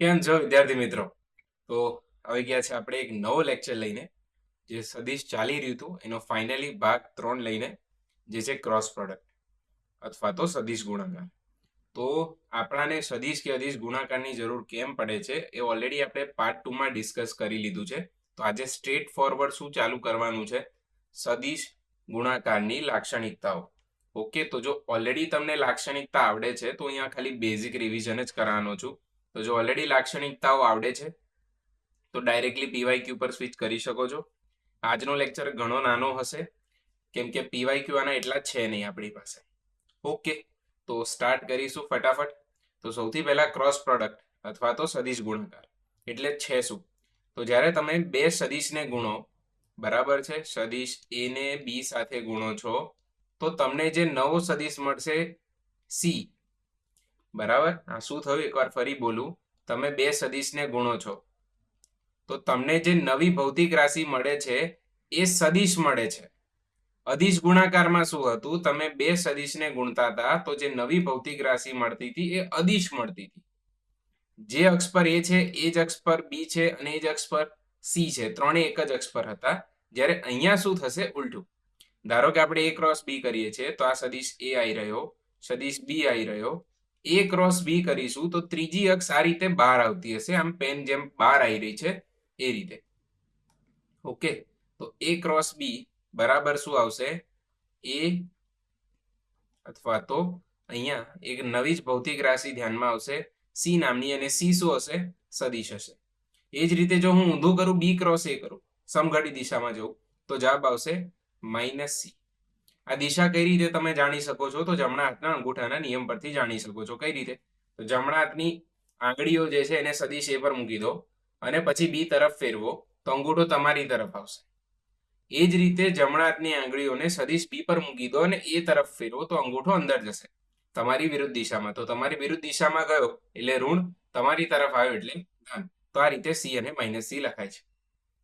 કેમ છો, વિદ્યાર્થી મિત્રો? તો આવી ગયા છે આપણે એક નવો લેક્ચર લઈને, જે સદીશ ચાલી રહ્યું હતું, એનો ફાઇનલી ભાગ ત્રણ લઈને, જે છે ક્રોસ પ્રોડક્ટ અથવા તો સદીશ ગુણાકાર. તો આપણાને સદીશ કે અદીશ ગુણાકારની જરૂર કેમ પડે છે, એ ઓલરેડી આપણે પાર્ટ ટુમાં ડિસ્કસ કરી લીધું છે. તો આજે સ્ટ્રેટ ફોરવર્ડ શું ચાલુ કરવાનું છે? સદીશ ગુણાકારની લાક્ષણિકતાઓ. ઓકે તો જો ઓલરેડી તમને લાક્ષણિકતા આવડે છે, તો અહીંયા ખાલી બેઝિક રિવિઝન જ કરવાનો છું. તો જો ઓલરેડી લાક્ષણિકતાઓ આવડે છે, તો ડાયરેક્ટલી પીવાય ક્યુ પર સ્વિચ કરી શકો છો. આજનો લેક્ચર ઘણો નાનો હશે, કેમ કે પીવાય ક્યુ આના એટલા છે નહીં આપણી પાસે. ઓકે તો સ્ટાર્ટ કરીશું ફટાફટ. તો સૌથી પહેલા ક્રોસ પ્રોડક્ટ અથવા તો સદીશ ગુણાકાર. એટલે છે શું? તો જ્યારે તમે બે સદીશને ગુણો, બરાબર છે? સદીશ એ ને બી સાથે ગુણો છો, તો તમને જે નવો સદીશ મળશે સી બરાબર? આ શું થયું? એકવાર ફરી બોલું. તમે બે સદીશને ગુણો છો. તો તમને જે નવી ભૌતિક રાશિ મળે છે, એ સદીશ મળે છે. અદિશ ગુણાકારમાં શું હતું? તમે બે સદીશને ગુણતા હતા, તો જે નવી ભૌતિક રાશિ મળતી હતી, એ અદિશ મળતી હતી. જે અક્ષ પર એ છે, એ જ અક્ષ પર બી છે અને એ જ અક્ષ પર સી છે. ત્રણે એક જ અક્ષ પર હતા. જ્યારે અહીંયા શું થશે? ઉલટું. ધારો કે આપણે એ ક્રોસ બી કરીએ છીએ, તો આ સદીશ એ આવી રહ્યો, સદીશ બી આવી રહ્યો એ ક્રોસ બી કરીશું, તો ત્રીજી અક્ષ આ રીતે બહાર આવતી હશે. આમ પેન જેમ બહાર આવી રહી છે, એ રીતે. ઓકે તો એ ક્રોસ બી બરાબર શું આવશે? એ અથવા તો અહીંયા એક નવી જ ભૌતિક રાશિ ધ્યાનમાં આવશે. સી નામની અને સી શું હશે? સદીશ હશે. એ જ રીતે જો હું ઊંધું કરું બી ક્રોસ એ કરું. સમઘડી દિશામાં જવું. તો જવાબ આવશે માઇનસ સી આ દિશા કઈ રીતે તમે જાણી શકો છો? તો જમણા હાથના અંગૂઠાના નિયમ પરથી જાણી શકો છો કઈ રીતે? તો જમણા હાથની આંગળીઓ જે છે એને સદીશ એ પર મૂકી દો અને પછી બી તરફ ફેરવો તો અંગૂઠો તમારી તરફ આવશે. એ જ રીતે જમણા હાથની આંગળીઓને સદીશ બી પર મૂકી દો અને એ તરફ ફેરવો તો અંગૂઠો અંદર જશે. તમારી વિરુદ્ધ દિશામાં. તો તમારી વિરુદ્ધ દિશામાં ગયો એટલે ઋણ તમારી તરફ આવ્યો એટલે ધન. તો આ રીતે સી અને માઇનસ સી લખાય છે.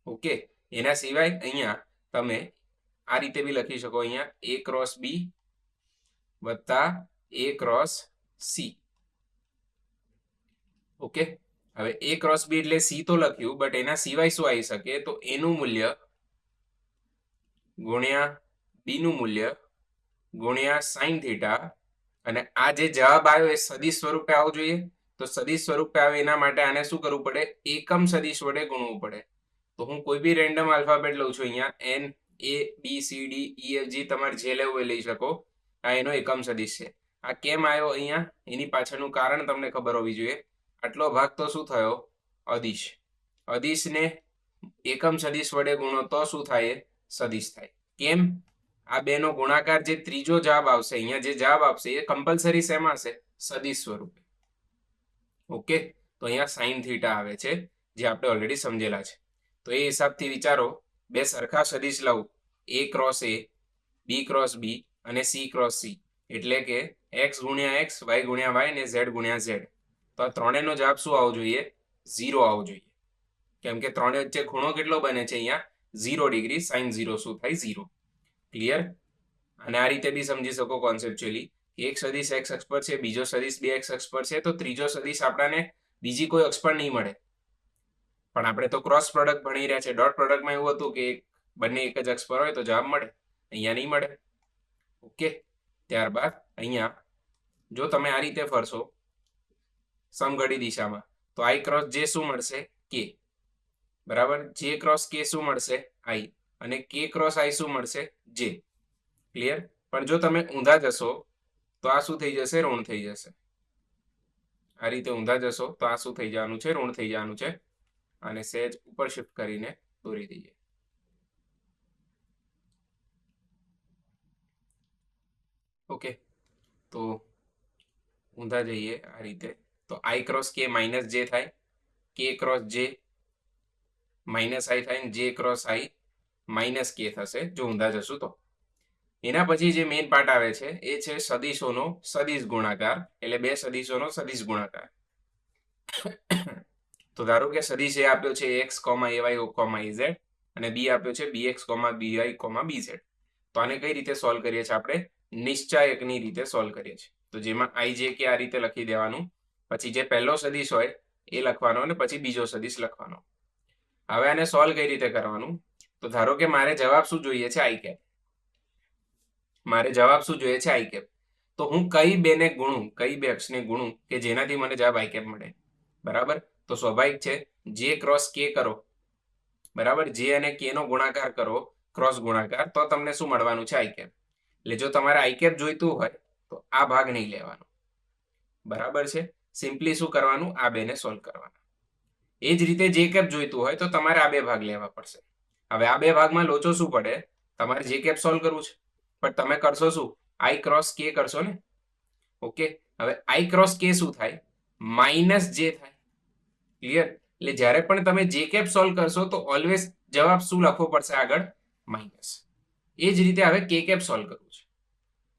ઓકે? એના સિવાય અહીંયા તમે આ રીતે બી લખી શકો અહીંયા. એ ક્રોસ બી વત્તા એ ક્રોસ સી ઓકે હવે એ ક્રોસ બી એટલે સી તો લખ્યું બટ એના સિવાય શું આવી શકે? તો એનું મૂલ્ય ગુણ્યા બી નું મૂલ્ય ગુણ્યા સાઈન થીટા અને આ જે જવાબ આવ્યો એ સદીશ સ્વરૂપે આવવો જોઈએ. તો સદીશ સ્વરૂપે આવે એના માટે આને શું કરવું પડે? એકમ સદીશ વડે ગુણવું પડે. તો હું કોઈ બી રેન્ડમ આલ્ફાબેટ લઉં છું અહીંયા N A B C D E F G તમારે જે લેવું એ લઈ શકો. આ એનો એકમ સદિશ છે. આ કેમ આવ્યો અહીંયા? એની પાછળનું કારણ તમને ખબર હોવી જોઈએ. આટલો ભાગ તો શું થયો? અદિશ. અદિશને એકમ સદિશ વડે ગુણો તો શું થાય? સદિશ થાય. કેમ? આ બેનો ગુણાકાર જે ત્રીજો જવાબ આવશે, અહીંયા જે જવાબ આપશે એ કમ્પલસરી શેમાં હશે? સદિશ સ્વરૂપે. ઓકે? તો અહીંયા સાઈન થીટા આવે છે, જે આપણે ઓલરેડી સમજેલા છે. તો એ હિસાબથી વિચારો. બે સરખા સદિશ લઉં. એ ક્રોસ એ બી ક્રોસ બી અને સી ક્રોસ સી એટલે કે એક્સ ગુણ્યા એક્સ વાય ગુણ્યા વાય અને ઝેડ ગુણ્યા ઝેડ તો આ ત્રણેયનો જવાબ શું આવવો જોઈએ? ઝીરો આવવો જોઈએ. કેમ કે ત્રણે વચ્ચે ખૂણો કેટલો બને છે અહીંયા? ઝીરો ડિગ્રી સાઇન ઝીરો શું થાય? ઝીરો. ક્લિયર અને આ રીતે બી સમજી શકો કોન્સેપ્ચ્યુઅલી એક સદીશ એક્સ અક્ષ છે, બીજો સદીશ બે એક્સ અક્ષ છે, તો ત્રીજો સદીશ આપણાને બીજી કોઈ અક્ષ નહીં મળે. પણ આપણે તો ક્રોસ પ્રોડક્ટ ભણી રહ્યા છે ડોટ પ્રોડક્ટમાં એવું હતું કે બંને એક જ અક્ષ પર હોય તો જવાબ મળે. અહીંયા નહીં મળે. ઓકે ત્યારબાદ અહીંયા જો તમે આ રીતે ફરશો સમઘડી દિશામાં, તો આઈ ક્રોસ જે શું મળશે? કે બરાબર? જે ક્રોસ કે શું મળશે? આઈ અને કે ક્રોસ આઈ શું મળશે? જે ક્લિયર પણ જો તમે ઊંધા જશો, તો આ શું થઈ જશે? ઋણ થઈ જશે. આ રીતે ઊંધા જશો, તો આ શું થઈ જવાનું છે? ઋણ થઈ જવાનું છે. અને સહેજ ઉપર શિફ્ટ કરીને દોરી દઈએ. ઓકે તો ઊંધા જઈએ આ રીતે. તો આઈ ક્રોસ કે માઇનસ જે થાય. કે ક્રોસ જે માઇનસ આઈ થાય જે ક્રોસ આઈ માઇનસ કે થશે. જો ઊંધા જશું તો. એના પછી જે મેઇન પાર્ટ આવે છે, એ છે સદીશોનો સદીશ ગુણાકાર. એટલે બે સદીશોનો સદીશ ગુણાકાર. તો ધારો કે સદીશ એ આપ્યો છે X comma A Y comma A Z અને બી આપ્યો છે B X comma B Y comma B Z તો આને કઈ રીતે સોલ્વ કરીએ છીએ આપણે? નિશ્ચાયકની રીતે સોલ્વ કરીએ છીએ. તો જેમાં આઈ જે કે આ રીતે લખી દેવાનું. પછી જે પહેલો સદીશ હોય એ લખવાનો અને પછી બીજો સદીશ લખવાનો. હવે આને સોલ્વ કઈ રીતે કરવાનું? તો ધારો કે મારે જવાબ શું જોઈએ છે? I cap. મારે જવાબ શું જોઈએ છે? I cap. તો હું કઈ બેને ગુણું, કઈ બે અક્ષને ગુણું કે જેનાથી મને જવાબ આઈ કેપ મળે? બરાબર? તો સ્વાભાવિક છે જે ક્રોસ કે કરો. બરાબર? જે અને કે નો ગુણાકાર કરો ક્રોસ ગુણાકાર, તો તમને શું મળવાનું છે? આઈ કેપ એટલે જો તમારે આઈ કેપ જોઈતું હોય, તો આ ભાગ નહીં લેવાનો. બરાબર છે? સિમ્પલી શું કરવાનું? આ બેને સોલ્વ કરવાના. એ જ રીતે જે કેપ જોઈતું હોય, તો તમારે આ બે ભાગ લેવા પડશે. હવે આ બે ભાગમાં લોચો શું પડે? તમારે જે કેપ સોલ્વ કરવું છે. પણ તમે કરશો શું? આઈ ક્રોસ કે કરશો ને? ઓકે હવે આઈ ક્રોસ કે શું થાય? માઇનસ જે થાય. ક્લિયર એટલે જ્યારે પણ તમે જે કેપ સોલ્વ કરશો, તો ઓલવેઝ જવાબ શું લખવો પડશે આગળ? માઇનસ એ જ રીતે હવે કે કેપ સોલ્વ કરવું છે.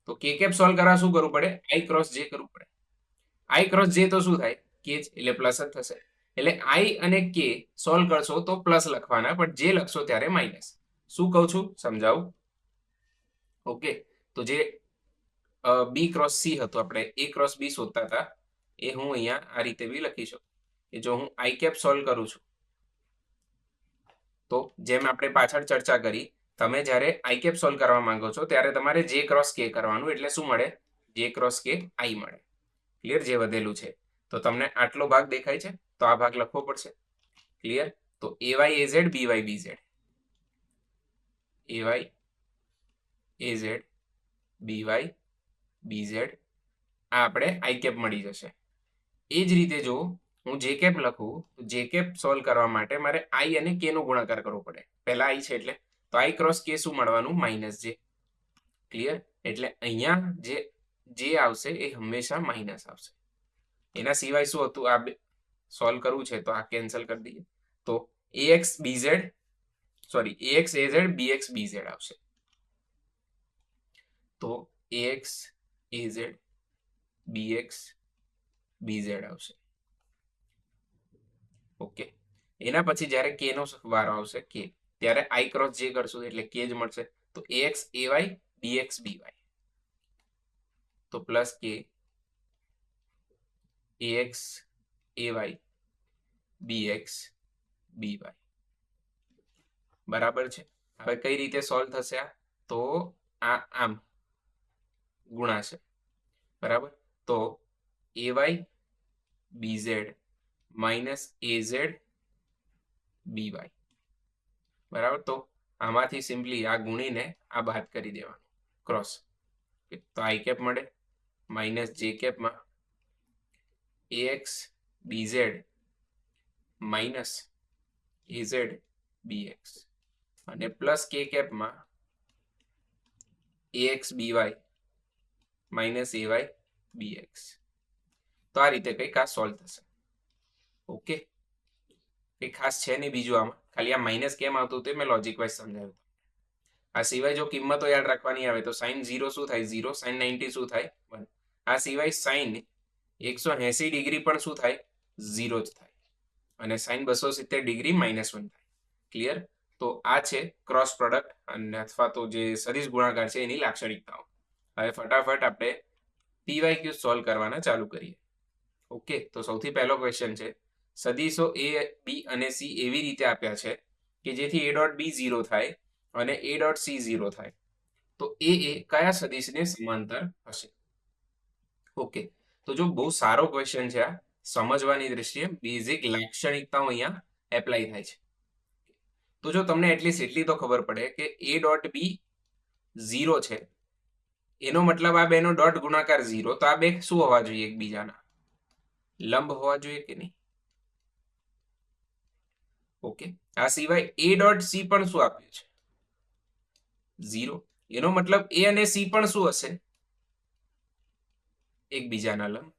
તો કે કેપ સોલ્વ કરવા શું કરવું પડે? આઈ ક્રોસ જે કરવું પડે. આઈ ક્રોસ જે તો શું થાય? કે જ. એટલે પ્લસ જ થશે. એટલે આઈ અને કે સોલ્વ કરશો તો પ્લસ લખવાના, પણ જે લખશો ત્યારે માઇનસ શું કહું છું? સમજાવું? ઓકે તો જે બી ક્રોસ સી હતું, આપણે એ ક્રોસ બી શોધતા હતા, એ હું અહીંયા આ રીતે બી લખી શકું. કે જો હું આઈ કેપ સોલ્વ કરું છું. તો જેમ આપણે પાછળ ચર્ચા કરી, તમે જ્યારે આઈ કેપ સોલ્વ કરવા માંગો છો, ત્યારે તમારે જે ક્રોસ કે કરવાનું એટલે શું મળે? જે ક્રોસ કે આઈ મળે. ક્લિયર જે વધેલું છે? તો તમને આટલો ભાગ દેખાય છે? તો આ ભાગ લખવો પડશે. ક્લિયર તો A Y A B Y B Z A Y Z B Y B Z આ આપણે આઈ કેપ મળી જશે. એ જ રીતે જો હું જે કેપ લખું, જે કેપ સોલ્વ કરવા માટે મારે આઈ અને કે નો ગુણાકાર કરવો પડે. પહેલા આઈ છે એટલે, તો આઈ ક્રોસ કે શું મળવાનું? માઇનસ જે ક્લિયર એટલે અહીંયા જે જે આવશે એ હંમેશા માઇનસ આવશે. એના સિવાય શું હતું? આ સોલ્વ કરવું છે તો આ કેન્સલ કરી દઈએ. તો X BZ sorry X A Z B X B આવશે. તો X AZ BX B X B આવશે. ઓકે. એના પછી જ્યારે કે નો વારો આવશે કે ત્યારે આઈ ક્રોસ જે કરશું, એટલે કે જ મળશે. તો X A Y B X B તો plus K X A Y B X B બરાબર છે? હવે કઈ રીતે સોલ્વ થશે આ? તો આ આમ ગુણાશે. બરાબર? તો A Y B Z minus A Z B બરાબર? તો આમાંથી સિમ્પલી આ ગુણીને આ બાદ કરી દેવાનું. ક્રોસ તો આઈ કેપ મળે. માઇનસ જે કેપમાં X B Z minus A Z B X અને પ્લસ કે કેપમાં X BY minus AY BX તો આ રીતે કંઈક આ સોલ્વ થશે. ઓકે. કંઈ ખાસ છે નહીં બીજું આમાં. ખાલી આ માઇનસ કેમ આવતું તે મેં લોજિક વાઇઝ સમજાવ્યું. આ સિવાય જો કિંમતો યાદ રાખવાની આવે તો સાઈન ઝીરો શું થાય? ઝીરો સાઈન નાઇન્ટી શું થાય? વન આ સિવાય સાઈન એકસો એસી ડિગ્રી પણ શું થાય? ઝીરો જ થાય. અને સાઈન બસો સિત્તેર ડિગ્રી માઇનસ વન થાય. ક્લિયર તો આ છે ક્રોસ પ્રોડક્ટ અને અથવા તો જે સદિશ ગુણાકાર છે એની લાક્ષણિકતાઓ. હવે ફટાફટ આપણે પીવાય ક્યુ સોલ્વ કરવાના ચાલુ કરીએ. ઓકે? તો સૌથી પહેલો ક્વેશ્ચન છે સદીશો એ બી અને સી એવી રીતે આપ્યા છે કે જેથી એ ડોટ બી ઝીરો થાય અને એ ડોટ સી ઝીરો થાય. તો એ એ કયા સદીશને સમાંતર હશે? ઓકે તો જો બહુ સારો ક્વેશ્ચન છે આ. સમજવાની દ્રષ્ટિએ બેઝિક લાક્ષણિકતાઓ અહીંયા એપ્લાય થાય છે. તો જો તમને એટલીસ્ટ એટલી તો ખબર પડે કે એ ડોટ બી ઝીરો છે. એનો મતલબ આ બેનો ડોટ ગુણાકાર ઝીરો તો આ બે શું હોવા જોઈએ એકબીજાના? લંબ હોવા જોઈએ કે નહીં? ઓકે. આ સિવાય એ ડોટ સી પણ શું આપ્યું છે ઝીરો એનો મતલબ એ અને સી પણ શું હશે? એકબીજાના લંબ.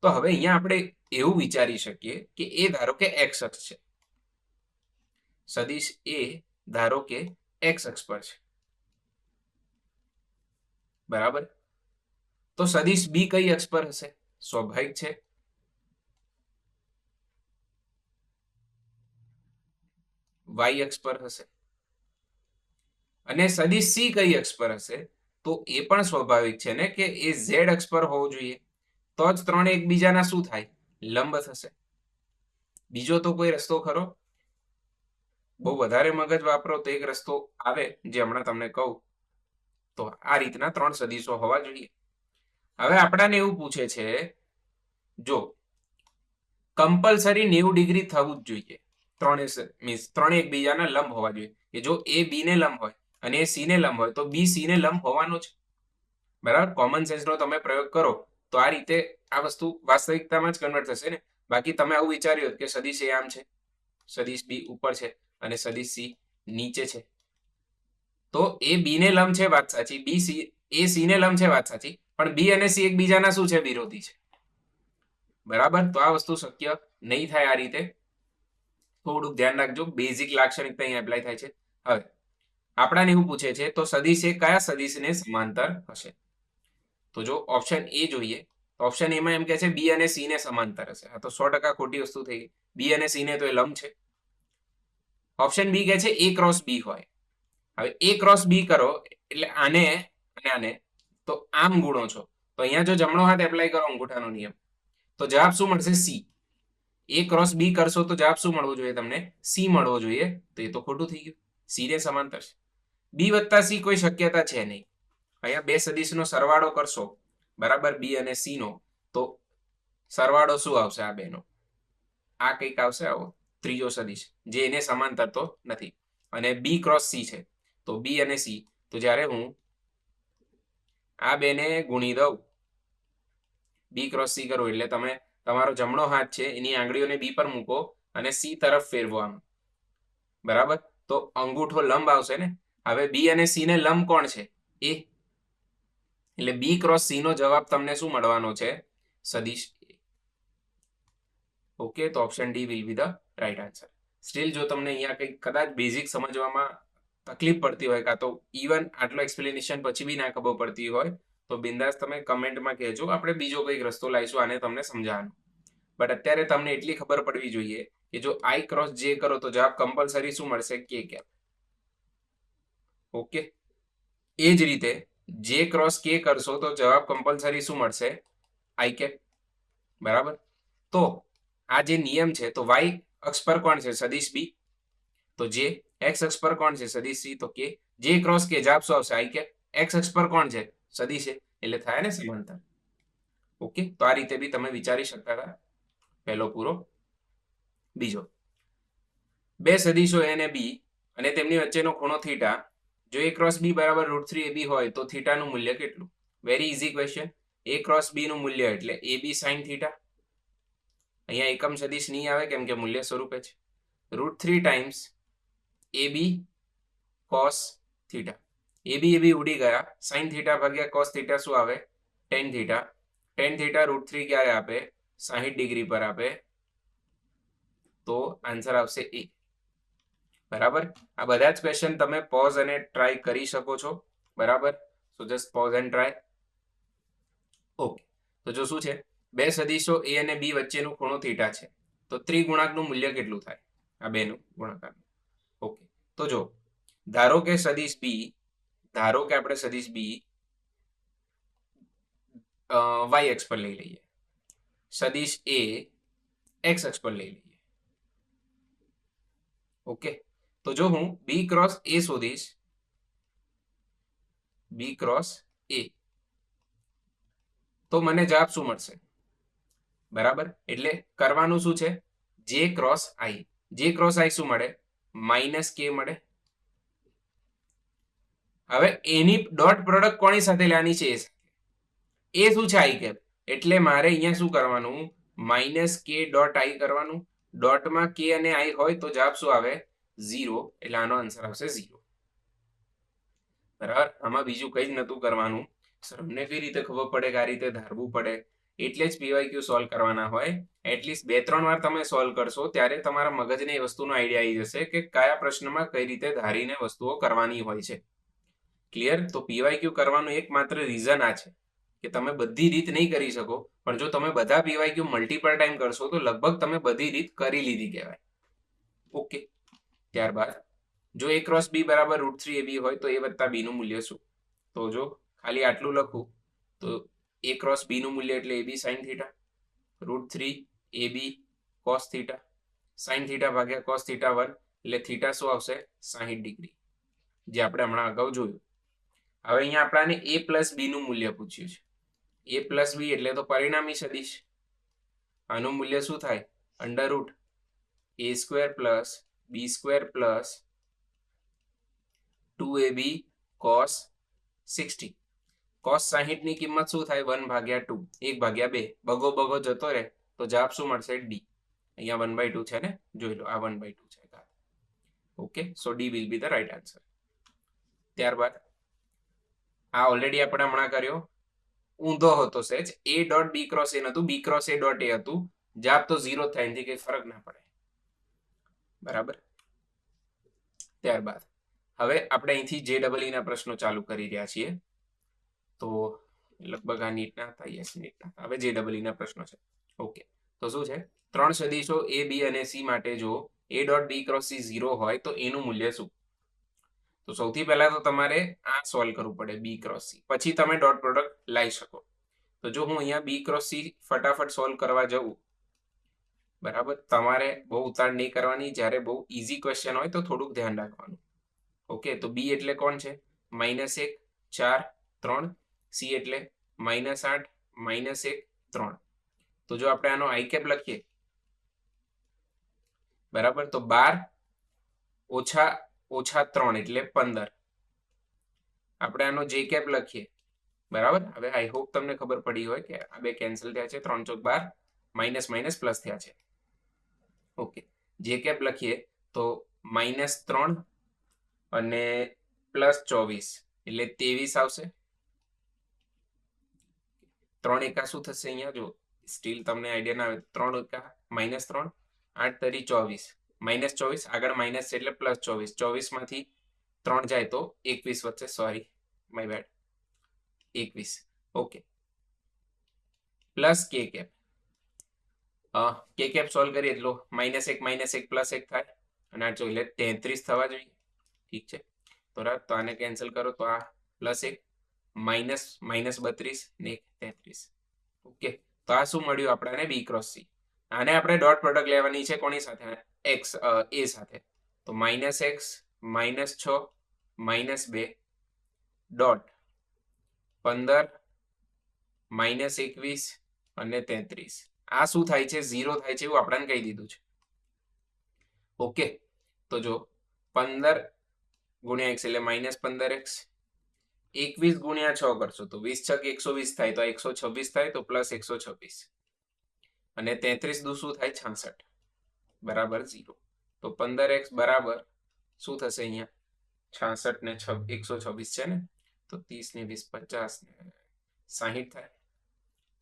તો હવે અહીંયા આપણે એવું વિચારી શકીએ કે એ ધારો કે એક્સ અક્ષ છે. સદીશ એ ધારો કે એક્સ અક્ષ પર છે. બરાબર? તો સદીશ બી કઈ અક્ષ પર હશે? સ્વાભાવિક છે. વાય અક્ષ પર હશે. અને સદીશ સી કઈ અક્ષ પર હશે? તો એ પણ સ્વાભાવિક છે ને કે એ ઝેડ અક્ષ પર હોવું જોઈએ. તો જ ત્રણે એકબીજાના શું થાય? લંબ થશે. બીજો તો કોઈ રસ્તો ખરો? બહુ વધારે મગજ વાપરો તો એક રસ્તો આવે, જે હમણાં તમને કહું. તો આ રીતના ત્રણ સદીશો હોવા જોઈએ. હવે આપણાને એવું પૂછે છે, જો કમ્પલસરી નેવું ડિગ્રી થવું જ જોઈએ. ત્રણે મીન્સ ત્રણે એકબીજાના લંબ હોવા જોઈએ. કે જો એ બી ને લંબ હોય અને એ સી ને લંબ હોય, તો બી સી ને લંબ હોવાનો છે બરાબર? કોમન સેન્સનો તમે પ્રયોગ કરો, તો આ રીતે આ વસ્તુ વાસ્તવિકતામાં જ કન્વર્ટ થશે ને? બાકી તમે આવું વિચાર્યું કે સદીશ એ આમ છે, સદીશ બી ઉપર છે અને સદીશ સી નીચે છે. તો એ બી ને લંબ છે વાત સાચી, બી સી, એ સી ને લંબ છે વાત સાચી, પણ બી અને સી એકબીજાના શું છે? વિરોધી છે. બરાબર? તો આ વસ્તુ શક્ય નહીં થાય આ રીતે. થોડુંક ધ્યાન રાખજો. બેઝિક લાક્ષણિકતા અહીં એપ્લાય થાય છે. હવે, આપણાને એવું પૂછે છે, તો સદીશ એ કયા સદીશને સમાંતર હશે? તો જો ઓપ્શન એ જોઈએ, તો ઓપ્શન એમાં એમ કે છે બી અને સી ને સમાંતર હશે. આ તો સો ટકા ખોટી વસ્તુ થઈ બી અને સી ને તો એ લંબ છે. ઓપ્શન બી કહે છે એ ક્રોસ બી હોય. હવે એ ક્રોસ બી કરો, એટલે આને અને આને, તો આમ ગુણો છો. તો અહીંયા જો જમણો હાથ એપ્લાય કરો અંગૂઠાનો નિયમ, તો જવાબ શું મળશે? સી એ ક્રોસ બી કરશો તો જવાબ શું મળવો જોઈએ તમને? સી મળવો જોઈએ. તો એ તો ખોટું થઈ ગયું. સી ને સમાંતર છે. બી વત્તા સી કોઈ શક્યતા છે નહીં. અહીંયા બે સદીશનો સરવાળો કરશો, બરાબર બી અને સી નો, તો સરવાળો શું આવશે આ બેનો? આ કંઈક આવશે આવો, ત્રીજો સદીશ, જે એને સમાંતર તો નથી. અને બી ક્રોસ સી છે. તો બી અને સી તો જ્યારે હું આ બેને ગુણી દઉં બી ક્રોસ સી કરું એટલે તમે તમારો જમણો હાથ છે, એની આંગળીઓને બી પર મૂકો અને સી તરફ ફેરવો બરાબર? તો અંગૂઠો લંબ આવશે ને? હવે બી અને સી ને લંબ કોણ છે? એ. એટલે બી ક્રોસ સી નો જવાબ તમને શું મળવાનો છે? સદીશ ઓકે, તો option D will be the right answer. Still, જો તમને અહીંયા કંઈક કદાચ બેઝિક સમજવામાં તકલીફ પડતી હોય કાં તો ઇવન આટલો એક્સપ્લેનેશન પછી બી ના ખબર પડતી હોય તો બિંદાસ તમે કમેન્ટમાં કહેજો. આપણે બીજો કંઈક રસ્તો લાવીશું, આને તમને સમજાવવાનો. બટ અત્યારે તમને એટલી ખબર પડવી જોઈએ કે જો આઈ ક્રોસ જે કરો તો જવાબ કમ્પલસરી શું મળશે? કે કેપ ઓકે એ જ રીતે જે ક્રોસ કે કરશો તો જવાબ કમ્પલસરી શું મળશે? આઈ કેપ બરાબર? તો આ જે નિયમ છે, તો વાય અક્ષ પર કોણ છે? સદીશ બી તો જે એક્સ અક્ષ પર કોણ છે? સદીશ સી તો કે જે ક્રોસ કે જવાબ શું આવશે? આઈ કેપ એક્સ અક્ષ પર કોણ છે? સદી છે એટલે થાય ને સમાંતર. ઓકે તો આ રીતે બી તમે વિચારી શકતા હતા. પહેલો પૂરો. બીજો. બે સદીશો એ અને બી અને તેમની વચ્ચેનો ખૂણો થીટા જો એ ક્રોસ બી બરાબર રૂટ થ્રી એ બી હોય તો થીટાનું મૂલ્ય કેટલું? Very easy question A cross B નું મૂલ્ય એટલે એ બી સાઇન થીટા અહીંયા એકમ સદીશ નહીં આવે કેમ કે મૂલ્ય સ્વરૂપે છે. Root three times A B cos theta A B A B ઉડી ગયા. સાઇન થીટા ભાગ્યા કોસ થીટા શું આવે? Tan theta tan theta root three ક્યારે આપે? સાહીઠ ડિગ્રી પર આપે. તો આન્સર આવશે એ બરાબર? આ બધા જ ક્વેશ્ચન તમે પોઝ અને ટ્રાય કરી શકો છો. બરાબર? So just pause and try okay તો જો શું છે? બે સદીશો એ અને બી વચ્ચેનું ખૂણો થીટા છે. તો ત્રિગુણાકનું મૂલ્ય કેટલું થાય? આ બેનું ગુણાકાર. ઓકે તો જો, ધારો કે સદીશ બી ધારો કે આપણે સદીશ બી વાય એક્સ પર લઈ લઈએ. સદીશ એ એક્સ એક્સ પર લઈ લઈએ. ઓકે તો જો હું બી ક્રોસ એ શોધીશ બી ક્રોસ એ તો મને જવાબ શું મળશે? બરાબર? એટલે કરવાનું શું છે? જે ક્રોસ આઈ જે ક્રોસ આઈ શું મળે? માઇનસ કે મળે. હવે એની ડોટ પ્રોડક્ટ કોની સાથે લેવાની છે? એ શું છે આઈ કેપ એટલે મારે અહીંયા શું કરવાનું? માઇનસ કે ડોટ આઈ કરવાનું. ડોટમાં કે અને આઈ હોય તો જવાબ શું આવે? ઝીરો એટલે આનો આન્સર આવશે ઝીરો બરાબર? આમાં બીજું કંઈ જ નતું કરવાનું. સર અમને કઈ રીતે ખબર પડે કે આ રીતે ધારવું પડે? એટલે જ પીવાયક્યુ સોલ્વ કરવાના હોય. એટલીસ્ટ બે, ત્રણ વાર તમે સોલ્વ કરશો, ત્યારે તમારા મગજને એ વસ્તુનો આઈડિયા આવી જશે કે કયા પ્રશ્નમાં કઈ રીતે ધારીને વસ્તુઓ કરવાની હોય છે. ક્લિયર તો પીવાયક્યુ કરવાનું એકમાત્ર રીઝન આ છે કે તમે બધી રીત નહીં કરી શકો, પણ જો તમે બધા પીવાયક્યુ મલ્ટીપલ ટાઈમ કરશો, તો લગભગ તમે બધી રીત કરી લીધી કહેવાય. ઓકે ત્યારબાદ, જો એ ક્રોસ બી બરાબર રૂટ થ્રી એ બી હોય, તો એ વત્તા બીનું મૂલ્ય શું? તો જો ખાલી આટલું લખું, તો એ ક્રોસ બીનું મૂલ્ય એટલે A B sine theta root three A B cos theta sine theta ભાગ્યા કોસ થીટા વન એટલે થીટા શું આવશે? સાહીઠ ડિગ્રી. જે આપણે હમણાં અગાઉ જોયું. હવે અહીંયા આપણાને એ પ્લસ બી નું મૂલ્ય પૂછ્યું છે. એ પ્લસ બી એટલે તો પરિણામી સદીશ. આનું મૂલ્ય શું થાય? Under root A square plus B square plus two A B cos sixty cos સાહીઠની કિંમત શું થાય? વન ભાગ્યા ટુ એક ભાગ્યા બે. બગો બગો જતો રહે તો જવાબ શું મળશે? ડી અહીંયા વન બાય ટુ છે ને? જોઈ લો, આ વન બાય ટુ છે. Okay so D will be the right answer ત્યારબાદ આ ઓલરેડી આપણે હમણાં કર્યો. ઊંધો હતો સેજ એ ડોટ બી ક્રોસ એ નતું બી ક્રોસ એ ડોટ એ હતું. જાપ તો ઝીરો થાય એનાથી કઈ ફરક ના પડે. બરાબર? ત્યારબાદ. હવે આપણે અહીંથી જે ડબલ ના પ્રશ્નો ચાલુ કરી રહ્યા છીએ. તો લગભગ આ નીટના હતા યસ નીટના હવે જે ડબલ ના પ્રશ્નો છે. ઓકે તો શું છે? ત્રણ સદીશો એ બી અને સી માટે જો A dot B cross C zero હોય તો એનું મૂલ્ય શું? તો સૌથી પહેલા તો તમારે આ સોલ્વ કરવું પડે બી ક્રોસ સી પછી તમે ડોટ પ્રોડક્ટ લાવી શકો. તો જો હું અહીંયા બી ક્રોસ સી ફટાફટ સોલ્વ કરવા જઉં, બરાબર? તમારે બહુ ઉતાર નહીં કરવાની. જ્યારે બહુ ઇઝી ક્વેશ્ચન હોય તો થોડુંક ધ્યાન રાખવાનું. ઓકે તો બી એટલે કોણ છે? માઇનસ એક, ચાર, ત્રણ. સી એટલે માઇનસ આઠ માઇનસ એક, ત્રણ. તો જો આપણે આનો આઈ કેપ લખીએ, બરાબર? તો બાર ઓછા ઓછા ત્રણ એટલે પંદર. આપણે આનો જે કેપ લખીએ. બરાબર? હવે આઈ હોપ તમને ખબર પડી હોય કે આ બે કેન્સલ થયા છે, ત્રણ ચોક બાર માઇનસ માઇનસ પ્લસ થયા છે. ઓકે જે કેપ લખીએ તો માઇનસ ત્રણ અને પ્લસ ચોવીસ એટલે ત્રેવીસ આવશે. ત્રણ એકા શું થશે અહીંયા? જો સ્ટીલ તમને આઈડિયા ના આવે, ત્રણ એકા માઇનસ ત્રણ, આઠ તરી ચોવીસ. માઇનસ ચોવીસ, આગળ માઇનસ એટલે પ્લસ ચોવીસ. ચોવીસમાંથી ત્રણ જાય તો એકવીસ વચ્ચે સોરી માય બેડ એકવીસ. Okay plus K cap K cap solve કરીએ એટલો. માઇનસ એક માઇનસ એક પ્લસ એક થાય. અને આ જોઈ એટલે તેત્રીસ થવા જોઈએ. ઠીક છે. બરાબર તો આને કેન્સલ કરો તો આ પ્લસ એક માઇનસ માઇનસ બત્રીસ ને એક તેત્રીસ. ઓકે તો આ શું મળ્યું? આપણને બી ક્રોસ સી આને આપણે ડોટ પ્રોડક્ટ લેવાની છે કોની સાથે? એક્સ એ સાથે. તો માઇનસ એક્સ માઇનસ છ માઇનસ બે ડોટ પંદર માઇનસ એકવીસ અને તેત્રીસ. આ શું થાય છે? ઝીરો થાય છે એવું આપણને કહી દીધું છે. ઓકે? તો જો, પંદર ગુણ્યા એક્સ એટલે માઇનસ પંદર એક્સ એકવીસ ગુણ્યા છ કરશો તો વીસ છક એકસો વીસ થાય તો એકસો છવ્વીસ થાય તો પ્લસ એકસો છવ્વીસ. અને તેત્રીસ દુ શું થાય? છાસઠ. બરાબર ઝીરો. તો પંદર એક્સ બરાબર શું થશે અહીંયા? છાસઠ ને એકસો છવ્વીસ છે ને? તો ત્રીસ ને વીસ, પચાસ ને સાહીઠ થાય.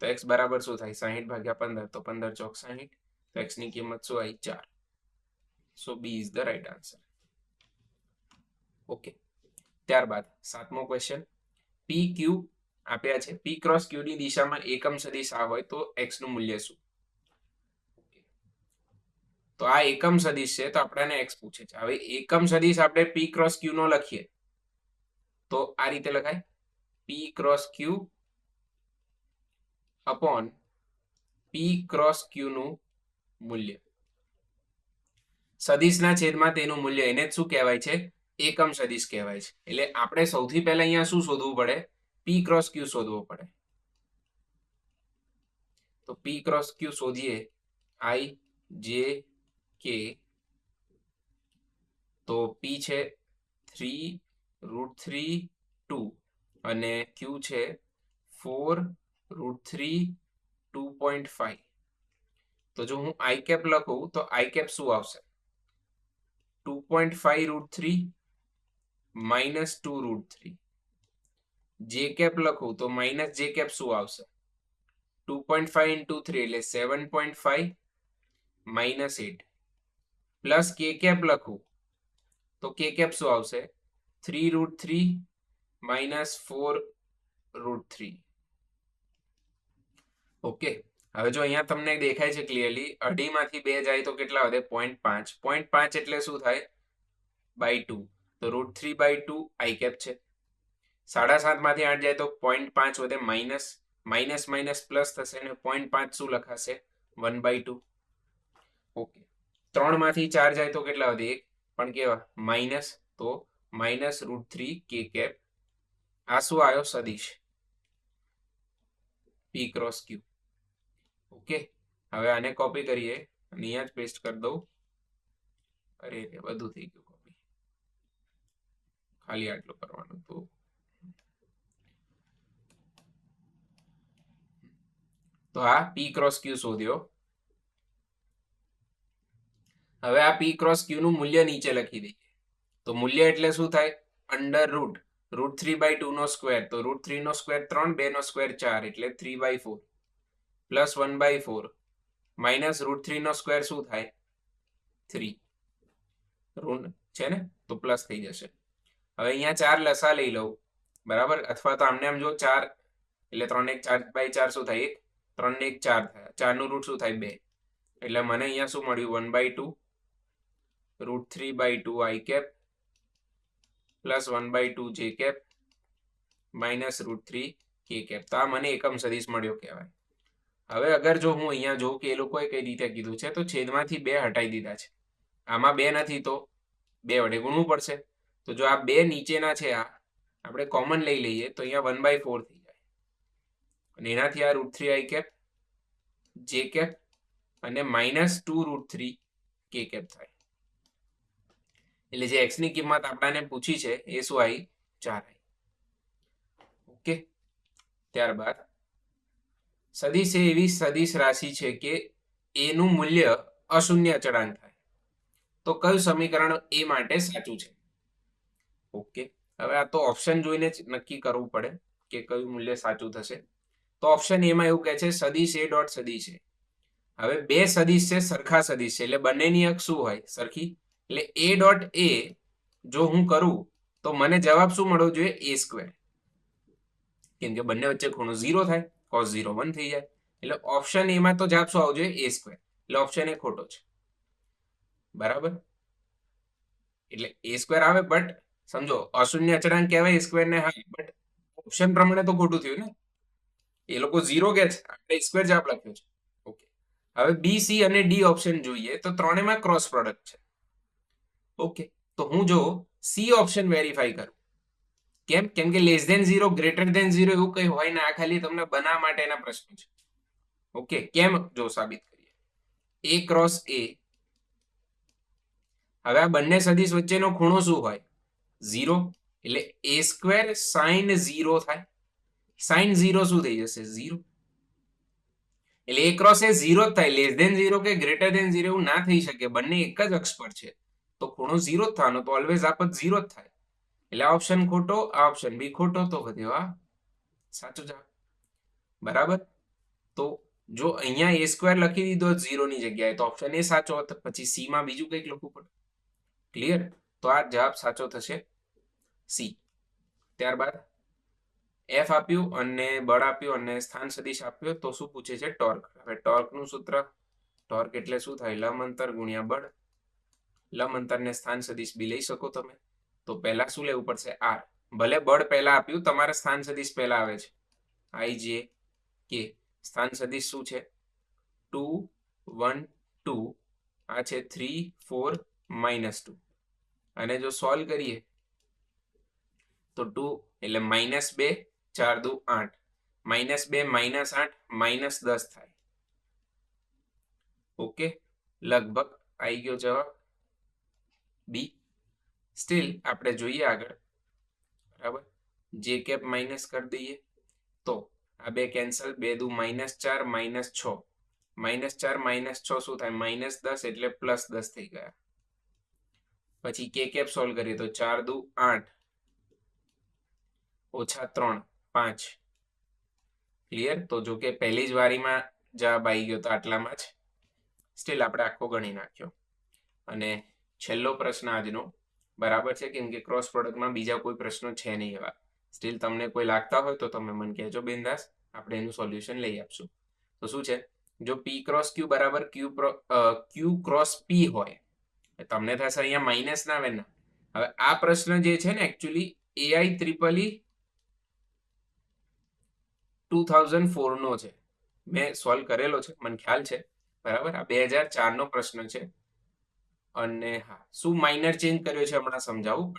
તો એક્સ બરાબર શું થાય? સાહીઠ ભાગ્યા પંદર, તો પંદર ચોક સાહીઠ. તો એક્સની કિંમત શું આવી? ચાર. So B is the right answer. Okay. ત્યારબાદ સાતમો ક્વેશ્ચન. પી ક્યુ આપ્યા છે. પી ક્રોસ ક્યુ ની દિશામાં એકમ સદિશ આ હોય તો એક્સનું મૂલ્ય શું? તો આ એકમ સદિશ છે, તો આપણને એક્સ પૂછે છે. હવે એકમ સદિશ આપણે પી ક્રોસ ક્યુ નો લખીએ. તો આ રીતે લખાય. P cross Q upon P cross Q નું મૂલ્ય. સદિશના છેદમાં તેનું મૂલ્ય એને જ શું કહેવાય છે? એકમ સદિશ કહેવાય છે. એટલે આપણે સૌથી પહેલા અહીંયા શું શોધવું પડે? પી ક્રોસ ક્યુ શોધવો પડે. તો પી ક્રોસ ક્યુ શોધીએ. આઈ જે કે તો પી છે થ્રી રૂટ થ્રી ટુ અને ક્યુ છે four root three two point five તો જો હું આઈ કેપ લખું, તો આઈ કેપ શું આવશે? Two point five root three minus two root three j cap લખું, તો માઇનસ જે કેપ શું આવશે? Two point five into three એટલે seven point five minus eight plus k cap લખું? તો કે કેપ શું આવશે? Three root three minus four root three. Okay, હવે જો અહીંયા તમને દેખાય છે ક્લિયરલી અઢીમાંથી બે જાય તો કેટલા વધે? પોઈન્ટ પાંચ. પોઈન્ટ પાંચ એટલે શું થાય? બાય ટુ તો root three by two i cap છે. સાડા સાતમાંથી આઠ જાય તો પોઈન્ટ પાંચ વધે માઇનસ. માઇનસ માઇનસ પ્લસ થશે અને પોઈન્ટ પાંચ શું લખાશે? One by two okay. ત્રણમાંથી ચાર જાય તો કેટલા વધે? એક. પણ કેવા? માઇનસ તો minus root three k cap. આ શું આવ્યો? સદીશ. P cross Q. ઓકે? હવે આને કોપી કરીએ. અને અહીંયા જ પેસ્ટ કરી દઉં. અરે રે, બધું થઈ ગયું કોપી ખાલી આટલું કરવાનું તો. તો આ પી ક્રોસ ક્યુ શોધ્યો. હવે આ પી ક્રોસ ક્યુ નું મૂલ્ય નીચે લખી દઈએ. તો મૂલ્ય એટલે શું થાય? Under root root three by two no square તો રૂટ થ્રી નો સ્ક્વેર ત્રણ, બે નો સ્ક્વેર ચાર, એટલે three by four plus one by four minus root three no square શું થાય? થ્રી ઋણ છે ને? તો પ્લસ થઈ જશે. હવે અહીંયા ચાર લસા લઈ લઉં. બરાબર? અથવા તો આમને આમ જો ચાર, એટલે ત્રણ એક ચાર બાય ચાર શું થાય? એક. ત્રણ એક ચાર થાય. ચારનું રૂટ શું થાય? બે. એટલે મને અહીંયા શું મળ્યું? One by two root three by two i cap plus one by two j cap minus root three k cap. તો આ મને એકમ સદીસ મળ્યો કહેવાય. હવે અગર જો હું અહીંયા જોઉં કે એ લોકોએ કઈ રીતે કીધું છે, તો છેદમાંથી બે હટાઈ દીધા છે. આમાં બે નથી તો બે વડે ગુણવું પડશે. તો જો આ બે નીચેના છે આ, આપણે કોમન લઈ લઈએ, તો અહીંયા વન બાય ફોર થઈ જાય. અને એનાથી આ root three i cap j cap અને minus two root three k cap થાય. એટલે જે એક્સની કિંમત આપણાને પૂછી છે એ શું આવી ચાર આવી ઓકે? ત્યારબાદ, સદીશ એ એવી સદીશ રાશિ છે કે એનું મૂલ્ય અશૂન્ય અચળાંક થાય. તો કયું સમીકરણ એ માટે સાચું છે? ઓકે? હવે આ તો ઓપ્શન જોઈને જ નક્કી કરવું પડે કે કયું મૂલ્ય સાચું થશે. તો ઓપ્શન એમાં એવું કહે છે, સદીશ એ ડોટ સદીશ છે હવે બે સદીશ છે, સરખા સદીશ છે. એટલે બંનેની અક્ષ શું હોય? સરખી એટલે એ ડોટ એ જો હું કરું, તો મને જવાબ શું મળવો જોઈએ? એ સ્ક્વેર કેમ કે બંને વચ્ચે ખૂણો ઝીરો થાય કોસ ઝીરો વન થઈ જાય. એટલે ઓપ્શન એમાં તો જવાબ શું આવવો જોઈએ? એ સ્ક્વેર એટલે ઓપ્શન એ ખોટો છે. બરાબર? એટલે એ સ્ક્વેર આવે બટ સમજો, અશૂન્ય અચળાંક કહેવાય સ્ક્વેર ને, હા બટ ઓપ્શન પ્રમાણે તો ખોટું થયું ને. એ લોકો ઝીરો કે છે. આપણે સ્ક્વેર જવાબ લખ્યો છે. ઓકે હવે બી સી અને ડી ઓપ્શન જોઈએ, તો ત્રણેયમાં ક્રોસ પ્રોડક્ટ છે. ઓકે. તો હું જો સી ઓપ્શન વેરીફાઈ કરું. કેમ? કેમ કે less than zero, greater than zero એવું કંઈ હોય ને, આ ખાલી તમને બનાવવા માટેના પ્રશ્નો છે. ઓકે, કેમ જો સાબિત કરીએ. એ ક્રોસ એ હવે આ બંને સદીશ વચ્ચેનો ખૂણો શું હોય? ઝીરો. એટલે એ સ્ક્વેર સાઈન ઝીરો થાય. સાઈન ઝીરો શું થઈ જશે? ઝીરો. એટલે એ ક્રોસ એ ઝીરો જ થાય. લેસ ધેન ઝીરો કે ગ્રેટર ધેન ઝીરો એવું ના થઈ શકે. બંને એક જ અક્ષ પર છે. તો ખૂણો ઝીરો જ થવાનો, તો ઓલવેઝ આપત ઝીરો જ થાય. એટલે આ ઓપ્શન ખોટો, આ ઓપ્શન બી ખોટો, તો વધ્યો આ સાચો જવાબ. બરાબર? તો જો અહીંયા એ સ્ક્વેર લખી દીધો ઝીરો ની જગ્યાએ, તો ઓપ્શન એ સાચો હતો. પછી સી બીજું કંઈક લખવું પડે. ક્લિયર તો આ જવાબ સાચો થશે સી ત્યારબાદ એફ આપ્યું અને બળ આપ્યું અને સ્થાન સદિશ આપ્યો, તો શું પૂછે છે? ટોર્ક હવે ટોર્કનું સૂત્ર ટોર્ક એટલે શું થાય? લંબ અંતર ગુણ્યા બળ. લંબ અંતરને સ્થાન સદિશ બી લઈ શકો તમે. તો પહેલા શું લેવું પડશે? આર. ભલે બળ પહેલા આપ્યું, તમારે સ્થાન સદિશ પહેલા આવે છે. આઈ જે કે સ્થાન સદિશ શું છે? Two, one, two. આ છે થ્રી, ફોર, માઇનસ ટુ. અને જો સોલ્વ કરીએ, તો ટુ એટલે માઇનસ બે, ચાર દુ આઠ. માઇનસ બે, માઇનસ આઠ, માઇનસ દસ થાય. ઓકે? લગભગ આવી ગયો જવાબ. બી. સ્ટીલ આપણે જોઈએ આગળ. બરાબર? જે કેપ માઇનસ કરી દઈએ, તો આ બે કેન્સલ બે દુ માઇનસ ચાર માઇનસ છ. માઇનસ ચાર માઇનસ છ શું થાય? માઇનસ દસ એટલે પ્લસ દસ થઈ ગયા. પછી કે કેપ સોલ્વ કરીએ તો ચાર દુ આઠ. ઓછા ત્રણ, પાંચ. ક્લિયર તો જો કે પહેલી જ વારીમાં જવાબ આવી ગયો તો આટલામાં જ. સ્ટીલ આપણે આખો ગણી નાખ્યો. અને છેલ્લો પ્રશ્ન આજનો. બરાબર છે કેમ કે ક્રોસ પ્રોડક્ટમાં બીજા કોઈ પ્રશ્નો છે નહીં એવા. સ્ટીલ તમને કોઈ લાગતા હોય તો તમે મને કહેજો બિંદાસ. આપણે એનું સોલ્યુશન લઈ આપશું. તો શું છે? જો પી ક્રોસ ક્યુ બરાબર ક્યુ ક્યુ ક્રોસ પી હોય તમને થશે અહીંયા માઇનસ ના આવે ના. હવે આ પ્રશ્ન જે છે ને actually AI triple two thousand ફોરનો છે. મેં સોલ્વ કરેલો છે, મને ખ્યાલ છે. બરાબર? આ બે હજાર ચારનો પ્રશ્ન છે. અને હા, શું માઇનર ચેન્જ કર્યો છે હમણાં સમજાવું?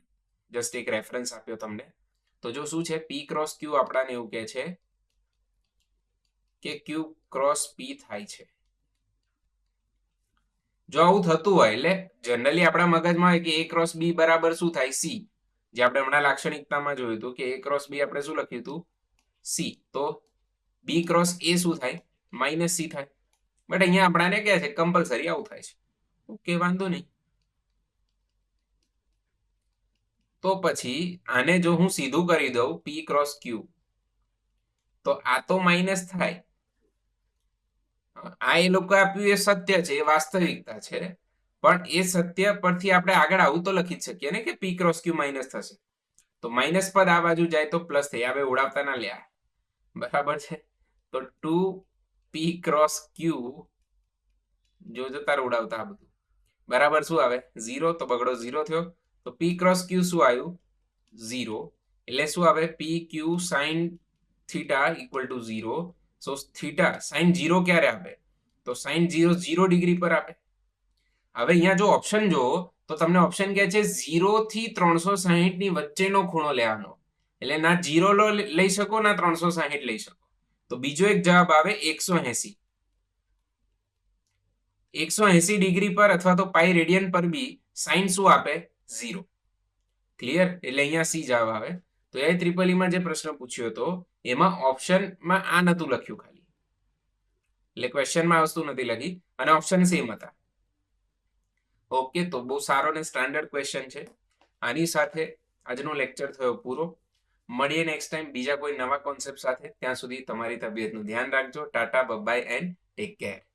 જસ્ટ એક રેફરન્સ આપ્યો તમને. તો જો શું છે પી ક્રોસ ક્યુ આપણાને એવું કહે છે કે ક્યુ ક્રોસ પી થાય છે. જો આવું થતું હોય, એટલે જનરલી આપણા મગજમાં હોય કે એ ક્રોસ બી બરાબર શું થાય? સી જે આપણે હમણાં લાક્ષણિકતામાં જોયું હતું કે એ ક્રોસ બી આપણે શું લખ્યું હતું? સી તો બી ક્રોસ એ શું થાય? માઇનસ સી થાય. બટ અહીંયા આપણાને કહે છે કમ્પલસરી આવું થાય છે. ઓકે વાંધો નહીં. તો પછી આને જો હું સીધું કરી દઉં પી ક્રોસ ક્યુ તો આ તો માઇનસ થાય. આ એ લોકો આપ્યું એ સત્ય છે, એ વાસ્તવિકતા છે. પણ એ સત્ય પરથી આપણે આગળ આવું તો લખી જ શકીએ ને કે પી ક્રોસ ક્યુ માઇનસ થશે. તો માઇનસ પદ આ બાજુ જાય તો પ્લસ થઈ હવે ઉડાવતા ના લ્યા. બરાબર છે? તો ટુ પી ક્રોસ ક્યુ જોજો તારે ઉડાવતા આ બધું. બરાબર શું આવે? ઝીરો, તો બગડો ઝીરો થયો. તો પી ક્રોસ ક્યુ શું આવ્યું? ઝીરો. એટલે શું આવે? P Q sine theta equal to zero. So theta sine zero ક્યારે આપે? તો સાઇન ઝીરો ઝીરો ડિગ્રી પર આપે. હવે અહીંયા જો ઓપ્શન જુઓ, તો તમને ઓપ્શન કહે છે ઝીરો થી ત્રણસો સાહીઠની વચ્ચેનો ખૂણો લેવાનો. એટલે ના ઝીરો લઈ શકો, ના ત્રણસો સાહીઠ લઈ શકો. તો બીજો એક જવાબ આવે એકસો એસી. એકસો એસી ડિગ્રી પર અથવા તો પાઈ રેડિયન પર બી સાઇન શું આપે? ઝીરો. ક્લિયર એટલે અહીંયા સી જવાબ આવે. તો એ ત્રિપલીમાં જે પ્રશ્ન પૂછ્યો હતો, એમાં ઓપ્શનમાં આ નતું લખ્યું ખાલી. એટલે ક્વેશ્ચનમાં આ વસ્તુ નથી લખી. અને ઓપ્શન સેમ હતા. ઓકે તો બહુ સારો ને સ્ટાન્ડર્ડ ક્વેશ્ચન છે. આની સાથે આજનો લેક્ચર થયો પૂરો. મળીએ નેક્સ્ટ ટાઈમ બીજા કોઈ નવા કોન્સેપ્ટ સાથે. ત્યાં સુધી તમારી તબિયતનું ધ્યાન રાખજો. Tata bye bye and take care